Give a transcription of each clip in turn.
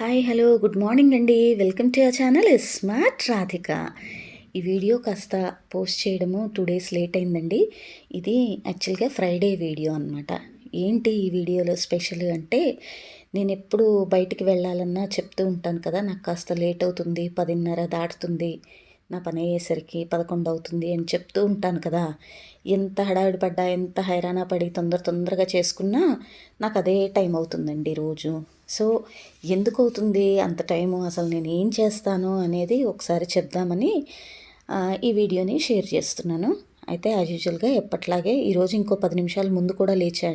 Hi hello good morning అండి. Welcome to our channel smart Radhika. ఈ video కాస్త post చేయడము టూ డేస్ లేట్ అయిందండి. ఇది యాక్చువల్గా ఫ్రైడే వీడియో అనమాట ఏంటి ఈ వీడియోలో స్పెషల్ అంటే నేను ఎప్పుడు బయటికి వెళ్ళాలన్నా చెప్తూ ఉంటాను కదా నాకు కాస్త లేట్ అవుతుంది పదిన్నర దాటుతుంది నా పని అయ్యేసరికి పదకొండు అవుతుంది అని చెప్తూ ఉంటాను కదా. ఎంత హడావిడి పడ్డా ఎంత హైరాణ పడి తొందర తొందరగా చేసుకున్నా నాకు అదే టైం అవుతుందండి రోజు. సో ఎందుకు అవుతుంది అంత టైము అసలు నేను ఏం చేస్తాను అనేది ఒకసారి చెప్దామని ఈ వీడియోని షేర్ చేస్తున్నాను. అయితే యాజ్ యూజువల్గా ఎప్పట్లాగే ఈరోజు ఇంకో పది నిమిషాల ముందు కూడా లేచా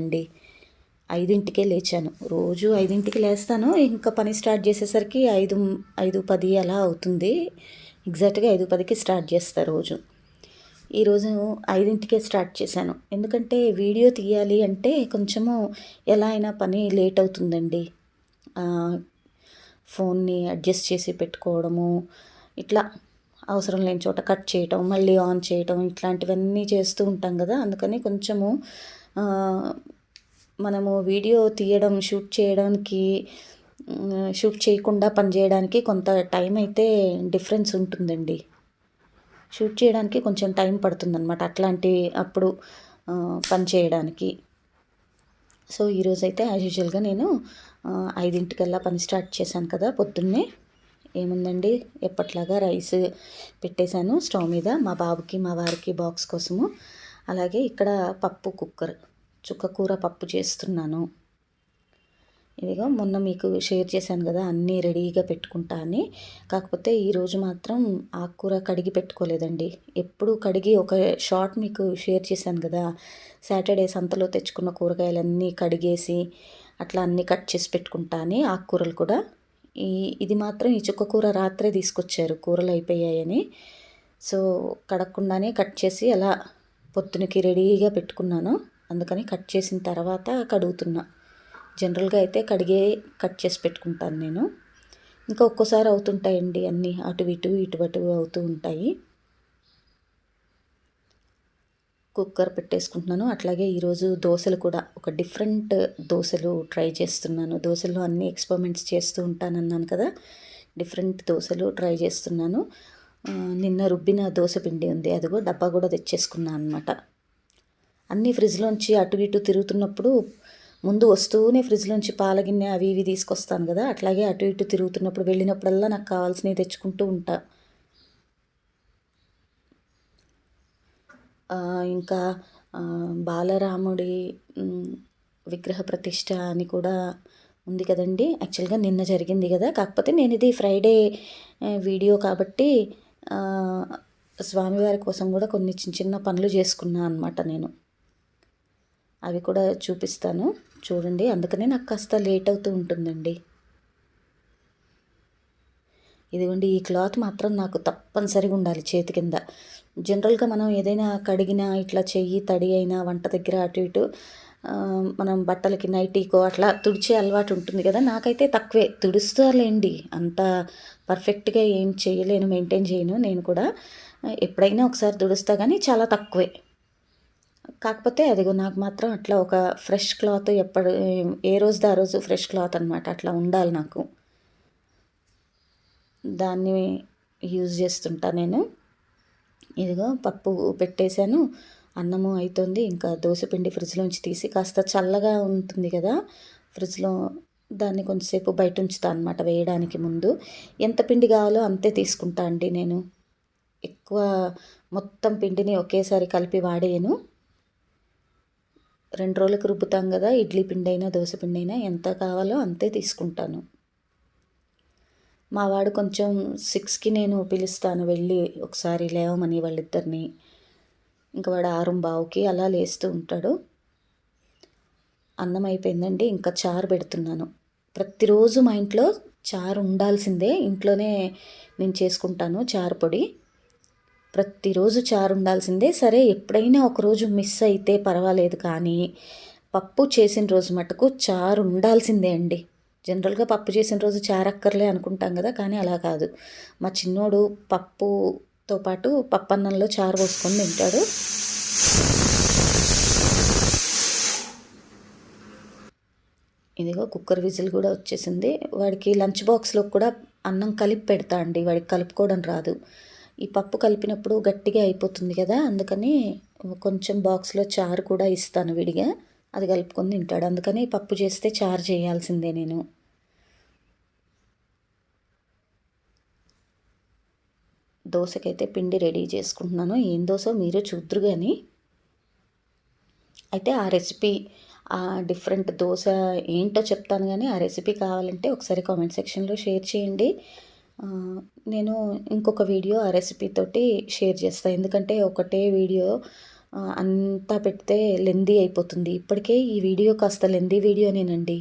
ఐదింటికే లేచాను. రోజు ఐదింటికి లేస్తాను. ఇంకా పని స్టార్ట్ చేసేసరికి ఐదు ఐదు పది అలా అవుతుంది. ఎగ్జాక్ట్గా ఐదు పదికి స్టార్ట్ చేస్తా రోజు. ఈరోజు ఐదింటికే స్టార్ట్ చేశాను. ఎందుకంటే వీడియో తీయాలి అంటే కొంచెము ఎలా అయినా పని లేట్ అవుతుందండి. ఫోన్ని అడ్జస్ట్ చేసి పెట్టుకోవడము ఇట్లా అవసరం లేని చోట కట్ చేయటం మళ్ళీ ఆన్ చేయటం ఇట్లాంటివన్నీ చేస్తూ ఉంటాం కదా. అందుకని కొంచెము మనము వీడియో తీయడం షూట్ చేయడానికి షూట్ చేయకుండా పని చేయడానికి కొంత టైం అయితే డిఫరెన్స్ ఉంటుందండి. షూట్ చేయడానికి కొంచెం టైం పడుతుందన్నమాట. అట్లాంటి అప్పుడు పని చేయడానికి. సో ఈరోజైతే యాజ్ యూజువల్గా నేను ఐదింటికల్లా పని స్టార్ట్ చేశాను కదా పొద్దున్నే. ఏముందండి? ఎప్పట్లాగా రైస్ పెట్టేశాను స్టవ్ మీద మా బాబుకి మా వారికి బాక్స్ కోసము. అలాగే ఇక్కడ పప్పు కుక్కర్ చుక్కకూర పప్పు చేస్తున్నాను. ఇదిగో మొన్న మీకు షేర్ చేశాను కదా అన్నీ రెడీగా పెట్టుకుంటా అని. కాకపోతే ఈరోజు మాత్రం ఆకుకూర కడిగి పెట్టుకోలేదండి. ఎప్పుడు కడిగి ఒక షార్ట్ మీకు షేర్ చేశాను కదా సాటర్డే సంతలో తెచ్చుకున్న కూరగాయలన్నీ కడిగేసి అట్లా అన్నీ కట్ చేసి పెట్టుకుంటా అని ఆకుకూరలు కూడా. ఈ ఇది మాత్రం ఈ చుక్క కూర రాత్రే తీసుకొచ్చారు కూరలు అయిపోయాయని సో కడగకుండానే కట్ చేసి అలా పొద్దునకి రెడీగా పెట్టుకున్నాను. అందుకని కట్ చేసిన తర్వాత కడుగుతున్నా. జనరల్గా అయితే కడిగే కట్ చేసి పెట్టుకుంటాను నేను. ఇంకా ఒక్కోసారి అవుతుంటాయండి అన్నీ. అటు ఇటు ఇటు అటు అవుతూ ఉంటాయి. కుక్కర్ పెట్టేసుకుంటున్నాను. అట్లాగే ఈరోజు దోశలు కూడా ఒక డిఫరెంట్ దోశలు ట్రై చేస్తున్నాను. దోశల్లో అన్ని ఎక్స్పెరిమెంట్స్ చేస్తూ ఉంటానన్నాను కదా. డిఫరెంట్ దోశలు ట్రై చేస్తున్నాను. నిన్న రుబ్బిన దోశ పిండి ఉంది. అదిగో డబ్బా కూడా తెచ్చేసుకున్నాను అనమాట అన్నీ ఫ్రిడ్జ్లోంచి అటు ఇటు తిరుగుతున్నప్పుడు ముందు వస్తూనే ఫ్రిడ్జ్లోంచి పాల గిన్నె అవి ఇవి తీసుకొస్తాను కదా అట్లాగే అటు ఇటు తిరుగుతున్నప్పుడు వెళ్ళినప్పుడల్లా నాకు కావాల్సినవి తెచ్చుకుంటూ ఉంటా. ఇంకా బాలరాముడి విగ్రహ ప్రతిష్ట అని కూడా ఉంది కదండి. యాక్చువల్గా నిన్న జరిగింది కదా కాకపోతే నేను ఇది ఫ్రైడే వీడియో కాబట్టి స్వామివారి కోసం కూడా కొన్ని చిన్న చిన్న పనులు చేసుకున్నాను అనమాట నేను. అవి కూడా చూపిస్తాను. చూడండి. అందుకనే నాకు కాస్త లేట్ అవుతూ ఉంటుందండి. ఇదిగోండి ఈ క్లాత్ మాత్రం నాకు తప్పనిసరిగా ఉండాలి చేతి కింద. జనరల్గా మనం ఏదైనా కడిగినా ఇట్లా చెయ్యి తడి అయినా వంట దగ్గర అటు ఇటు మనం బట్టలకి నైటీకో అట్లా తుడిచే అలవాటు ఉంటుంది కదా. నాకైతే తక్కువే. తుడుస్తాలేండి అంత పర్ఫెక్ట్గా ఏం చేయలేను మెయింటైన్ చేయను నేను కూడా. ఎప్పుడైనా ఒకసారి తుడుస్తా కానీ చాలా తక్కువే. కాకపోతే అదిగో నాకు మాత్రం అట్లా ఒక ఫ్రెష్ క్లాత్ ఎప్పుడు ఏ రోజుది ఆ రోజు ఫ్రెష్ క్లాత్ అనమాట అట్లా ఉండాలి నాకు. దాన్ని యూజ్ చేస్తుంటా నేను. ఇదిగో పప్పు పెట్టేశాను. అన్నము అవుతుంది ఇంకా పిండి ఫ్రిడ్జ్లోంచి తీసి కాస్త చల్లగా ఉంటుంది కదా ఫ్రిడ్జ్లో దాన్ని కొంచెంసేపు బయట ఉంచుతా అనమాట వేయడానికి ముందు. ఎంత పిండి కావాలో అంతే తీసుకుంటా అండి నేను. ఎక్కువ మొత్తం పిండిని ఒకేసారి కలిపి వాడేయను. రెండు రోజులకు రుబ్బుతాం కదా ఇడ్లీ పిండి అయినా దోశ పిండి అయినా ఎంత కావాలో అంతే తీసుకుంటాను. మా వాడు కొంచెం సిక్స్కి నేను పిలుస్తాను వెళ్ళి ఒకసారి లేవమని వాళ్ళిద్దరిని. ఇంకా వాడు ఆరుం బావుకి అలా లేస్తూ ఉంటాడు. అన్నం అయిపోయిందండి ఇంకా చారు పెడుతున్నాను. ప్రతిరోజు మా ఇంట్లో చారు ఉండాల్సిందే ఇంట్లోనే నేను చేసుకుంటాను చారు పొడి. ప్రతిరోజు చారు ఉండాల్సిందే సరే ఎప్పుడైనా ఒకరోజు మిస్ అయితే పర్వాలేదు కానీ పప్పు చేసిన రోజు మటుకు చారు ఉండాల్సిందే అండి. జనరల్గా పప్పు చేసిన రోజు చారు అక్కర్లే అనుకుంటాం కదా కానీ అలా కాదు. మా చిన్నోడు పప్పుతో పాటు పప్పన్నంలో చారు పోసుకొని తింటాడు. ఇదిగో కుక్కర్ విజిల్ కూడా వచ్చేసింది. వాడికి లంచ్ బాక్స్లో కూడా అన్నం కలిపి పెడతా అండి. వాడికి కలుపుకోవడం రాదు. ఈ పప్పు కలిపినప్పుడు గట్టిగా అయిపోతుంది కదా అందుకని కొంచెం బాక్స్లో చారు కూడా ఇస్తాను విడిగా. అది కలుపుకొని తింటాడు. అందుకని పప్పు చేస్తే చారు చేయాల్సిందే నేను. దోశకైతే పిండి రెడీ చేసుకుంటున్నాను. ఏం దోశ మీరు చూద్దరు కానీ అయితే ఆ రెసిపీ ఆ డిఫరెంట్ దోశ ఏంటో చెప్తాను కానీ ఆ రెసిపీ కావాలంటే ఒకసారి కామెంట్ సెక్షన్లో షేర్ చేయండి. నేను ఇంకొక వీడియో ఆ రెసిపీ తోటి షేర్ చేస్తాను ఎందుకంటే ఒకటే వీడియో అంతా పెడితే లెందీ అయిపోతుంది. ఇప్పటికే ఈ వీడియో కాస్త లెందీ వీడియోనేనండి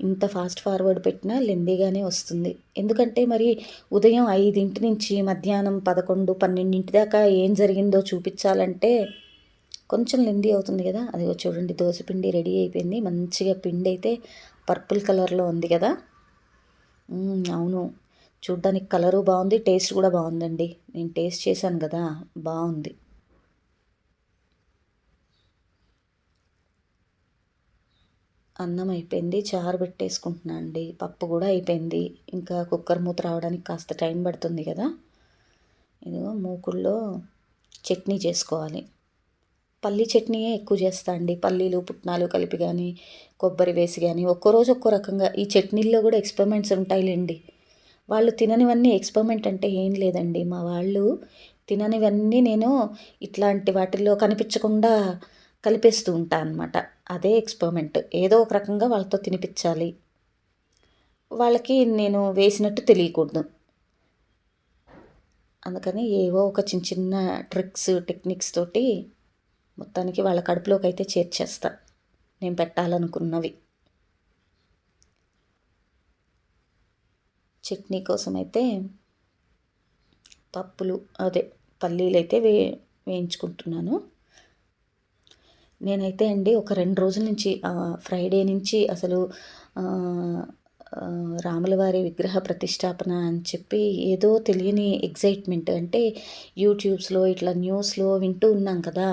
ఇంత ఫాస్ట్ ఫార్వర్డ్ పెట్టినా లెందీగానే వస్తుంది. ఎందుకంటే మరి ఉదయం ఐదింటి నుంచి మధ్యాహ్నం పదకొండు పన్నెండింటి దాకా ఏం జరిగిందో చూపించాలంటే కొంచెం లెందీ అవుతుంది కదా. అది చూడండి పిండి రెడీ అయిపోయింది. మంచిగా పిండి అయితే పర్పుల్ కలర్లో ఉంది కదా. అవును. చూడ్డానికి కలరు బాగుంది టేస్ట్ కూడా బాగుందండి. నేను టేస్ట్ చేశాను కదా బాగుంది. అన్నం అయిపోయింది చారు పెట్టేసుకుంటున్నా అండి. పప్పు కూడా అయిపోయింది. ఇంకా కుక్కర్ మూత రావడానికి కాస్త టైం పడుతుంది కదా. ఇదిగో మూకుల్లో చట్నీ చేసుకోవాలి. పల్లీ చట్నీయే ఎక్కువ చేస్తా అండి. పల్లీలు పుట్నాలు కలిపి కానీ కొబ్బరి వేసి కానీ ఒక్కో రోజు ఒక్కో రకంగా ఈ చట్నీల్లో కూడా ఎక్స్పెరిమెంట్స్ ఉంటాయిలేండి. వాళ్ళు తిననివన్నీ ఎక్స్పెరిమెంట్ అంటే ఏం లేదండి. మా వాళ్ళు తిననివన్నీ నేను ఇట్లాంటి వాటిల్లో కనిపించకుండా కలిపేస్తూ ఉంటా అనమాట అదే ఎక్స్పెరిమెంట్. ఏదో ఒక రకంగా వాళ్ళతో తినిపించాలి. వాళ్ళకి నేను వేసినట్టు తెలియకూడదు. అందుకని ఏవో ఒక చిన్న చిన్న ట్రిక్స్ టెక్నిక్స్ తోటి మొత్తానికి వాళ్ళ కడుపులోకి అయితే చేర్చేస్తా. నేను పెట్టాలనుకున్నవి. చట్నీ కోసం అయితే పప్పులు అదే పల్లీలు అయితే వే వేయించుకుంటున్నాను. నేనైతే అండి ఒక రెండు రోజుల నుంచి ఫ్రైడే నుంచి అసలు రాములవారి విగ్రహ ప్రతిష్టాపన అని చెప్పి ఏదో తెలియని ఎగ్జైట్మెంట్ అంటే యూట్యూబ్స్లో ఇట్లా న్యూస్లో వింటూ ఉన్నాం కదా.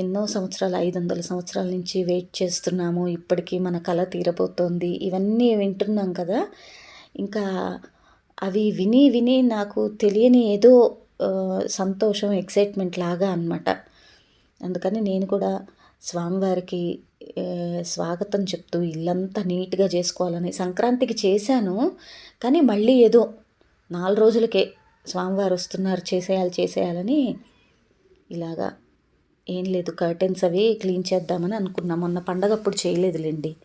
ఎన్నో సంవత్సరాలు ఐదు వందల సంవత్సరాల నుంచి వెయిట్ చేస్తున్నాము. ఇప్పటికీ మన కళ తీరబోతోంది. ఇవన్నీ వింటున్నాం కదా. ఇంకా అవి విని విని నాకు తెలియని ఏదో సంతోషం ఎక్సైట్మెంట్ లాగా అనమాట అందుకని నేను కూడా స్వామివారికి స్వాగతం చెప్తూ ఇల్లంతా నీట్గా చేసుకోవాలని సంక్రాంతికి చేశాను. కానీ మళ్ళీ ఏదో నాలుగు రోజులకే స్వామివారు వస్తున్నారు చేసేయాలి చేసేయాలని ఇలాగా ఏం లేదు. కర్టెన్స్ అవి క్లీన్ చేద్దామని అనుకున్నా. మొన్న పండగప్పుడు చేయలేదులేండి.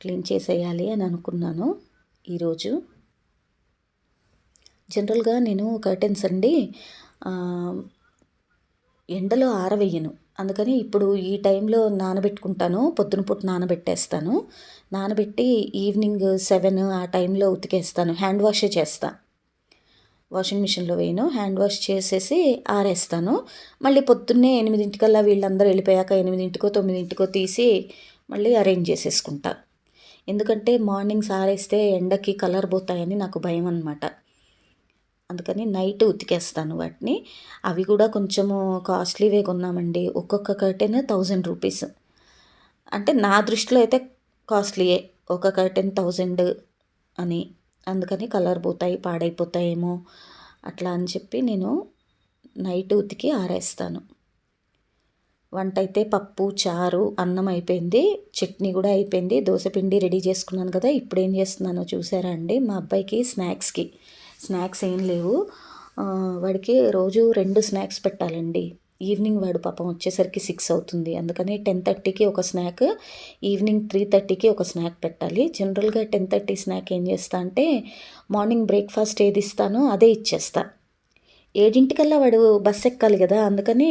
క్లీన్ చేసేయాలి అని అనుకున్నాను. ఈరోజు. జనరల్గా నేను కర్టెన్స్ అండి ఎండలో ఆరవేయను. అందుకని ఇప్పుడు ఈ టైంలో నానబెట్టుకుంటాను పొద్దున పూట నానబెట్టేస్తాను. నానబెట్టి ఈవినింగ్ సెవెన్ ఆ టైంలో ఉతికేస్తాను హ్యాండ్ వాషే చేస్తా. వాషింగ్ మిషన్లో వేయను హ్యాండ్ వాష్ చేసేసి ఆరేస్తాను. మళ్ళీ పొద్దున్నే ఎనిమిదింటికల్లా వీళ్ళందరూ వెళ్ళిపోయాక ఎనిమిదింటికో తొమ్మిదింటికో తీసి మళ్ళీ అరేంజ్ చేసేసుకుంటాను ఎందుకంటే మార్నింగ్స్ ఆరేస్తే ఎండకి కలర్ పోతాయని నాకు భయం అనమాట అందుకని నైట్ ఉతికేస్తాను వాటిని. అవి కూడా కొంచెము కాస్ట్లీవే కొన్నామండి. ఒక్కొక్క కర్టెన్ థౌజండ్ రూపీస్. అంటే నా దృష్టిలో అయితే కాస్ట్లీయే. ఒక కర్టెన్ థౌజండ్ అని. అందుకని కలర్ పోతాయి పాడైపోతాయేమో అట్లా అని చెప్పి నేను నైట్ ఉతికి ఆరేస్తాను. వంట అయితే పప్పు చారు అన్నం అయిపోయింది చట్నీ కూడా అయిపోయింది దోశపిండి రెడీ చేసుకున్నాను కదా ఇప్పుడు ఏం చేస్తున్నానో చూసారా అండి మా అబ్బాయికి స్నాక్స్కి. స్నాక్స్ ఏం లేవు. వాడికి రోజు రెండు స్నాక్స్ పెట్టాలండి. ఈవినింగ్ వాడు పాపం వచ్చేసరికి సిక్స్ అవుతుంది. అందుకని టెన్ థర్టీకి ఒక స్నాక్ ఈవినింగ్ త్రీ థర్టీకి ఒక స్నాక్ పెట్టాలి. జనరల్గా టెన్ థర్టీ స్నాక్ ఏం చేస్తా అంటే మార్నింగ్ బ్రేక్ఫాస్ట్ ఏది ఇస్తానో అదే ఇచ్చేస్తాను ఏడింటికల్లా వాడు బస్ ఎక్కాలి కదా అందుకని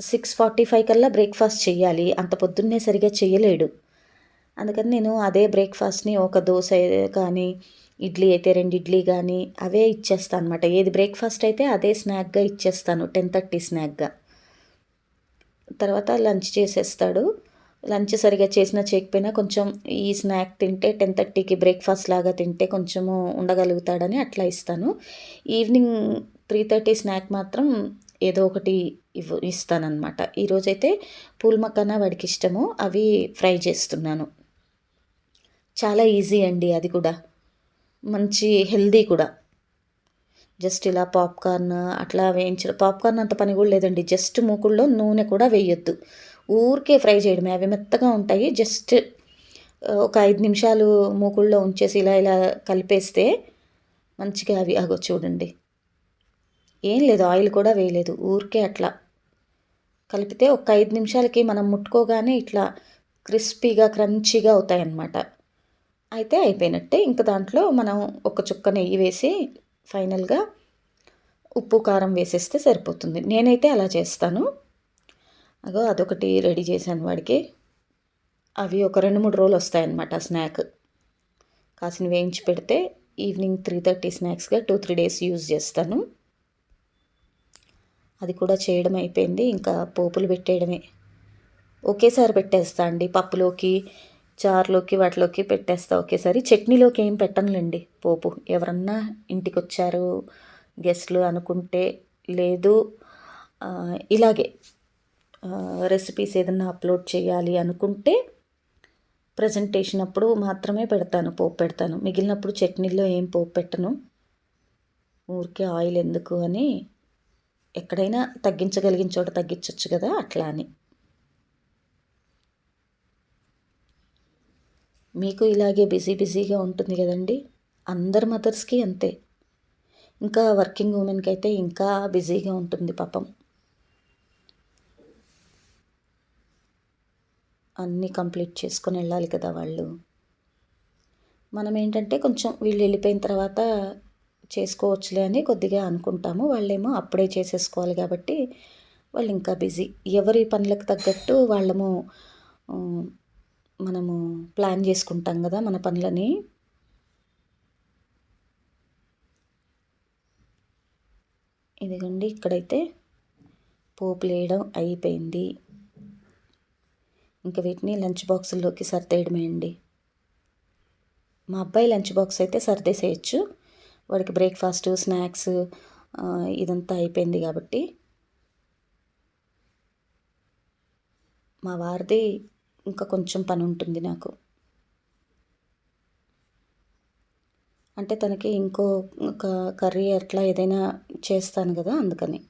సిక్స్ ఫార్టీ ఫైవ్ కల్లా బ్రేక్ఫాస్ట్ చేయాలి అంత పొద్దున్నే సరిగా చేయలేడు అందుకని నేను అదే బ్రేక్ఫాస్ట్ని ఒక దోశ కానీ ఇడ్లీ అయితే రెండు ఇడ్లీ కానీ అవే ఇచ్చేస్తాను అనమాట ఏది బ్రేక్ఫాస్ట్ అయితే అదే స్నాక్గా ఇచ్చేస్తాను టెన్ థర్టీ స్నాక్గా. తర్వాత లంచ్ చేసేస్తాడు. లంచ్ సరిగా చేసినా చేయకపోయినా కొంచెం ఈ స్నాక్ తింటే టెన్ థర్టీకి బ్రేక్ఫాస్ట్ లాగా తింటే కొంచెము ఉండగలుగుతాడని అట్లా ఇస్తాను. ఈవినింగ్ త్రీ థర్టీ స్నాక్ మాత్రం ఏదో ఒకటి ఇవ్వ ఇస్తానన్నమాట. ఈరోజైతే పూల్ మకానా వాడికి ఇష్టము అవి ఫ్రై చేస్తున్నాను. చాలా ఈజీ అండి అది కూడా. మంచి హెల్దీ కూడా. జస్ట్ ఇలా పాప్కార్న్ అట్లా వేయించడం పాప్కార్న్ అంత పని కూడా లేదండి. జస్ట్ మూకుల్లో నూనె కూడా వేయొద్దు. ఊరికే ఫ్రై చేయడమే. అవి మెత్తగా ఉంటాయి. జస్ట్ ఒక ఐదు నిమిషాలు మూకుల్లో ఉంచేసి ఇలా ఇలా కలిపేస్తే మంచిగా అవి అగో చూడండి. ఏం లేదు ఆయిల్ కూడా వేయలేదు. ఊరికే అట్లా. కలిపితే ఒక ఐదు నిమిషాలకి మనం ముట్టుకోగానే ఇట్లా క్రిస్పీగా క్రంచీగా అవుతాయన్నమాట. అయితే అయిపోయినట్టే. ఇంకా దాంట్లో మనం ఒక చుక్క నెయ్యి వేసి ఫైనల్గా ఉప్పు కారం వేసేస్తే సరిపోతుంది. నేనైతే అలా చేస్తాను. అగో అదొకటి రెడీ చేశాను వాడికి. అవి ఒక రెండు మూడు రోజులు వస్తాయన్నమాట స్నాక్. కాసిన వేయించి పెడితే ఈవినింగ్ త్రీ థర్టీ స్నాక్స్గా టూ త్రీ డేస్ యూజ్ చేస్తాను. అది కూడా చేయడం అయిపోయింది ఇంకా పోపులు పెట్టేయడమే. ఒకేసారి పెట్టేస్తా అండి పప్పులోకి చారులోకి వాటిలోకి పెట్టేస్తా ఒకేసారి. చట్నీలోకి ఏం పెట్టనులేండి పోపు. ఎవరన్నా ఇంటికి వచ్చారు గెస్ట్లు అనుకుంటే లేదు ఇలాగే. రెసిపీస్ ఏదన్నా అప్లోడ్ చేయాలి అనుకుంటే ప్రజెంటేషన్ అప్పుడు మాత్రమే పెడతాను పోపు పెడతాను. మిగిలినప్పుడు చట్నీలో ఏం పోపు పెట్టను. ఊరికే ఆయిల్ ఎందుకు అని ఎక్కడైనా తగ్గించగలిగిన చోట తగ్గించవచ్చు కదా అట్లా అని. మీకు ఇలాగే బిజీ బిజీగా ఉంటుంది కదండి. అందరి మదర్స్కి అంతే. ఇంకా వర్కింగ్ ఉమెన్కి అయితే ఇంకా బిజీగా ఉంటుంది పాపం. అన్నీ కంప్లీట్ చేసుకొని వెళ్ళాలి కదా వాళ్ళు. మనం ఏంటంటే కొంచెం వీళ్ళు వెళ్ళిపోయిన తర్వాత చేసుకోవచ్చులే అని కొద్దిగా అనుకుంటాము. వాళ్ళేమో అప్పుడే చేసేసుకోవాలి కాబట్టి వాళ్ళు ఇంకా బిజీ. ఎవరి పనులకు తగ్గట్టు వాళ్ళము మనము ప్లాన్ చేసుకుంటాం కదా మన పనులని. ఇదిగండి ఇక్కడైతే పోపు వేయడం అయిపోయింది. ఇంకా వీటిని లంచ్ బాక్సుల్లోకి సర్దేయడమే అండి. మా అబ్బాయి లంచ్ బాక్స్ అయితే సర్దేసేయచ్చు. వాడికి బ్రేక్ఫాస్ట్ స్నాక్స్ ఇదంతా అయిపోయింది కాబట్టి. మా వారిది ఇంకా కొంచెం పని ఉంటుంది నాకు. అంటే తనకి ఇంకో కర్రీ అట్లా ఏదైనా చేస్తాను కదా అందుకని.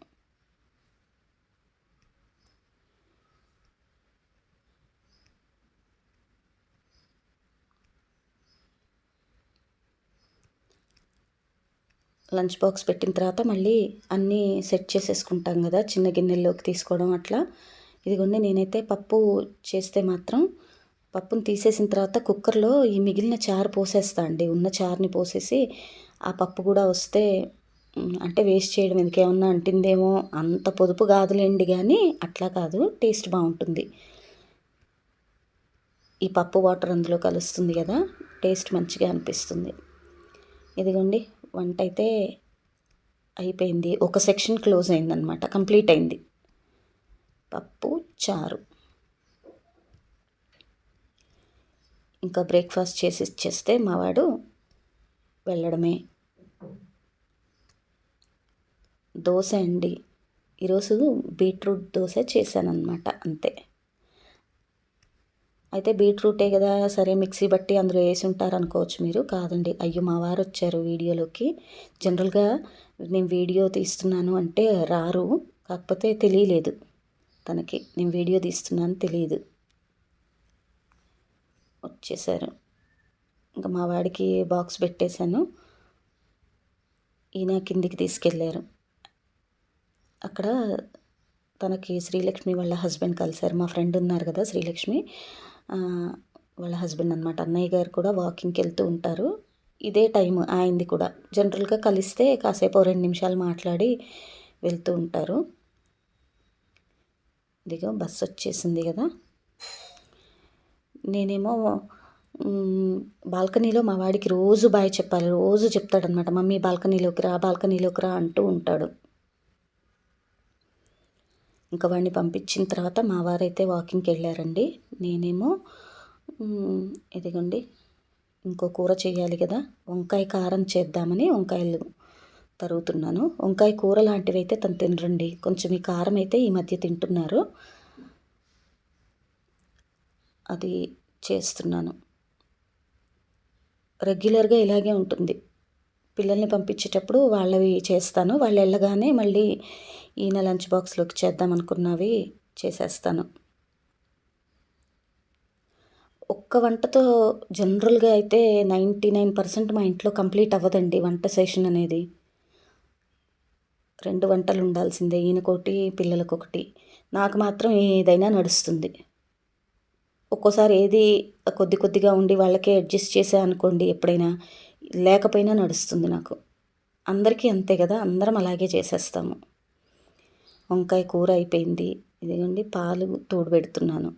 లంచ్ బాక్స్ పెట్టిన తర్వాత మళ్ళీ అన్నీ సెట్ చేసేసుకుంటాం కదా చిన్న గిన్నెల్లోకి తీసుకోవడం అట్లా. ఇదిగోండి నేనైతే పప్పు చేస్తే మాత్రం పప్పును తీసేసిన తర్వాత కుక్కర్లో ఈ మిగిలిన చారు పోసేస్తా అండి. ఉన్న చారుని పోసేసి ఆ పప్పు కూడా వస్తే అంటే వేస్ట్ చేయడం ఎందుకేమన్నా అంటిందేమో? అంత పొదుపు కాదులేండి కానీ అట్లా కాదు. టేస్ట్ బాగుంటుంది. ఈ పప్పు వాటర్ అందులో కలుస్తుంది కదా టేస్ట్ మంచిగా అనిపిస్తుంది. ఇదిగోండి వంట అయితే అయిపోయింది. ఒక సెక్షన్ క్లోజ్ అయిందనమాట కంప్లీట్ అయింది. పప్పు చారు. ఇంకా బ్రేక్ఫాస్ట్ చేసి ఇచ్చేస్తే మావాడు వెళ్ళడమే. దోశ అండి. ఈరోజు బీట్రూట్ దోశ చేశానమాట అంతే. అయితే బీట్రూటే కదా సరే మిక్సీ బట్టి అందులో వేసి ఉంటారు అనుకోవచ్చు మీరు. కాదండి అయ్యో మా వారు వచ్చారు వీడియోలోకి. జనరల్గా నేను వీడియో తీస్తున్నాను అంటే రారు కాకపోతే తెలియలేదు తనకి. నేను వీడియో తీస్తున్నాను తెలియదు. వచ్చేసారు. ఇంకా మా వాడికి బాక్స్ పెట్టేశాను. ఈయన కిందికి తీసుకెళ్ళారు అక్కడ తనకి శ్రీలక్ష్మి వాళ్ళ హస్బెండ్ కలిశారు. మా ఫ్రెండ్ ఉన్నారు కదా శ్రీలక్ష్మి. వాళ్ళ హస్బెండ్ అనమాట అన్నయ్య గారు కూడా వాకింగ్కి వెళ్తూ ఉంటారు. ఇదే టైం ఆయనది కూడా. జనరల్గా కలిస్తే కాసేపు రెండు నిమిషాలు మాట్లాడి వెళ్తూ ఉంటారు. ఇదిగో బస్సు వచ్చేసింది కదా. నేనేమో బాల్కనీలో మా వాడికి రోజు బాయ్ చెప్పాలి. రోజు చెప్తాడనమాట మమ్మీ బాల్కనీలోకి రా బాల్కనీలోకి రా అంటూ ఉంటాడు. ఇంకా వాడిని పంపించిన తర్వాత మా వారైతే వాకింగ్కి వెళ్ళారండి. నేనేమో ఇదిగోండి ఇంకో కూర చేయాలి కదా వంకాయ కారం చేద్దామని వంకాయలు తరుగుతున్నాను. వంకాయ కూర లాంటివి అయితే తను తినరండి. కొంచెం ఈ కారం అయితే ఈ మధ్య తింటున్నారు. అది చేస్తున్నాను. రెగ్యులర్గా ఇలాగే ఉంటుంది. పిల్లల్ని పంపించేటప్పుడు వాళ్ళవి చేస్తాను. వాళ్ళు వెళ్ళగానే మళ్ళీ ఈయన లంచ్ బాక్స్లోకి చేద్దాం అనుకున్నవి చేసేస్తాను. ఒక్క వంటతో జనరల్గా అయితే నైంటీ నైన్ పర్సెంట్ మా ఇంట్లో కంప్లీట్ అవ్వదండి వంట సెషన్ అనేది. రెండు వంటలు ఉండాల్సిందే ఈయనకొకటి పిల్లలకొకటి. నాకు మాత్రం ఏదైనా నడుస్తుంది. ఒక్కోసారి ఏది కొద్ది కొద్దిగా ఉండి వాళ్ళకే అడ్జస్ట్ చేసే అనుకోండి ఎప్పుడైనా లేకపోయినా నడుస్తుంది నాకు. అందరికీ అంతే కదా అందరం అలాగే చేసేస్తాము. వంకాయ కూర అయిపోయింది. ఇదిగోండి పాలు తోడు పెడుతున్నాను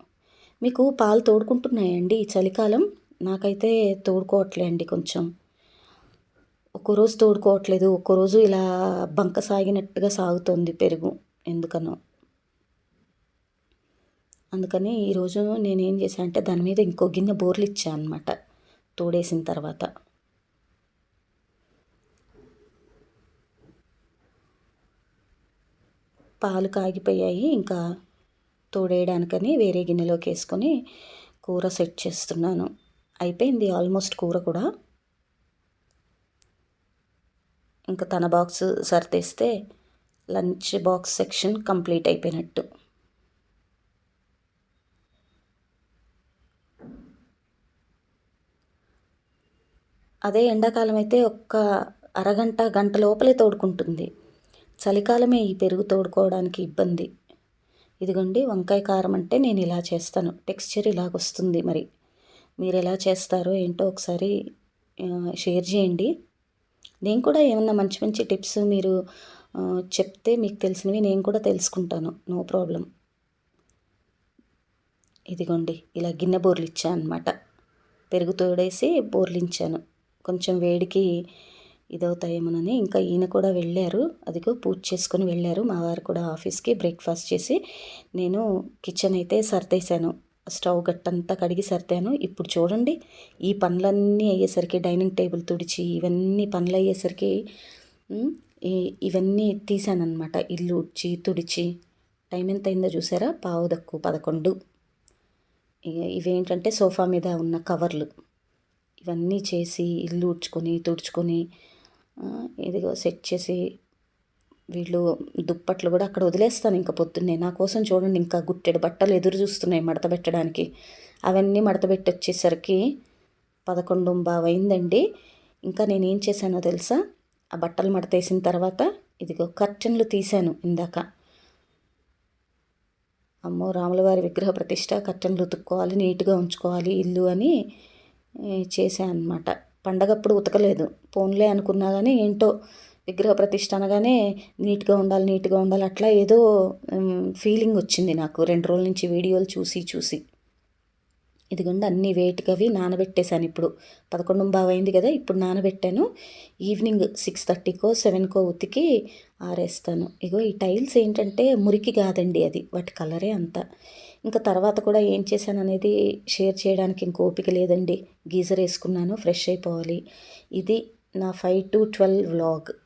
మీకు పాలు తోడుకుంటున్నాయండి ఈ చలికాలం? నాకైతే తోడుకోవట్లే అండి కొంచెం. ఒక్కరోజు తోడుకోవట్లేదు. ఒక్కరోజు ఇలా బంక సాగినట్టుగా సాగుతుంది పెరుగు. ఎందుకనో. అందుకని ఈరోజు నేనేం చేశాను అంటే దాని మీద ఇంకో గిన్నె బోర్లు ఇచ్చాను అనమాట తోడేసిన తర్వాత. పాలు కాగిపోయాయి. ఇంకా తోడేయడానికని వేరే గిన్నెలోకి వేసుకొని కూర సెట్ చేస్తున్నాను. అయిపోయింది ఆల్మోస్ట్ కూర కూడా. ఇంకా తన బాక్స్ సర్దేస్తే లంచ్ బాక్స్ సెక్షన్ కంప్లీట్ అయిపోయినట్టు. అదే ఎండాకాలం అయితే ఒక్క అరగంట గంట లోపలే తోడుకుంటుంది. చలికాలమే ఈ పెరుగు తోడుకోవడానికి ఇబ్బంది. ఇదిగోండి వంకాయ కారం అంటే నేను ఇలా చేస్తాను. టెక్స్చర్ ఇలాగొస్తుంది మరి. మీరు ఎలా చేస్తారో ఏంటో ఒకసారి షేర్ చేయండి. నేను కూడా ఏమన్నా మంచి మంచి టిప్స్ మీరు చెప్తే మీకు తెలిసినవి నేను కూడా తెలుసుకుంటాను. No problem. ఇదిగోండి ఇలా గిన్నె బోర్లు ఇచ్చాను అనమాట పెరుగు తోడేసి బోర్లించాను. కొంచెం వేడికి ఇదవుతాయేమోనని ఇంకా ఈయన కూడా వెళ్ళారు. అదిగో పూజ చేసుకొని వెళ్ళారు. మా వారు కూడా ఆఫీస్కి బ్రేక్ఫాస్ట్ చేసి నేను కిచెన్ అయితే సర్దేశాను. స్టవ్ గట్టంతా కడిగి సర్దాను. ఇప్పుడు చూడండి ఈ పనులన్నీ అయ్యేసరికి డైనింగ్ టేబుల్ తుడిచి ఇవన్నీ పనులు అయ్యేసరికి ఇవన్నీ తీసానమాట ఇల్లు ఉడ్చి తుడిచి. టైం ఎంత అయిందో చూసారా? పావు దక్కు పదకొండు. ఇవేంటంటే సోఫా మీద ఉన్న కవర్లు. ఇవన్నీ చేసి ఇల్లు ఉడ్చుకొని తుడుచుకొని ఇదిగో సెట్ చేసి వీళ్ళు దుప్పట్లు కూడా అక్కడ వదిలేస్తాను ఇంకా పొద్దున్నే. నా కోసం చూడండి ఇంకా గుట్టెడు బట్టలు ఎదురు చూస్తున్నాయి మడత పెట్టడానికి. అవన్నీ మడత పెట్టి వచ్చేసరికి పదకొండు బావైందండి. ఇంకా నేనేం చేశానో తెలుసా? ఆ బట్టలు మడతేసిన తర్వాత ఇదిగో కర్టన్లు తీశాను ఇందాక. అమ్మో రాములవారి విగ్రహ ప్రతిష్ట కర్టన్లు ఉతుక్కోవాలి నీట్గా ఉంచుకోవాలి ఇల్లు అని చేశాను అనమాట పండగప్పుడు ఉతకలేదు. పోన్లే అనుకున్నా కానీ ఏంటో విగ్రహ ప్రతిష్ట అనగానే నీట్గా ఉండాలి నీట్గా ఉండాలి అట్లా ఏదో ఫీలింగ్ వచ్చింది నాకు రెండు రోజుల నుంచి వీడియోలు చూసి చూసి. ఇదిగోండి అన్ని వెయిట్గా నానబెట్టేశాను ఇప్పుడు. పదకొండు బాగా అయింది కదా ఇప్పుడు నానబెట్టాను. ఈవినింగ్ సిక్స్ థర్టీకో సెవెన్కో ఉతికి ఆరేస్తాను. ఇగో ఈ టైల్స్ ఏంటంటే మురికి కాదండి అది వాటి కలరే అంతా. ఇంకా తర్వాత కూడా ఏం చేశాను అనేది షేర్ చేయడానికి ఇంక ఓపిక లేదండి. గీజర్ వేసుకున్నాను ఫ్రెష్ అయిపోవాలి. ఇది నా ఫైవ్ టు ట్వెల్వ్ వ్లాగ్.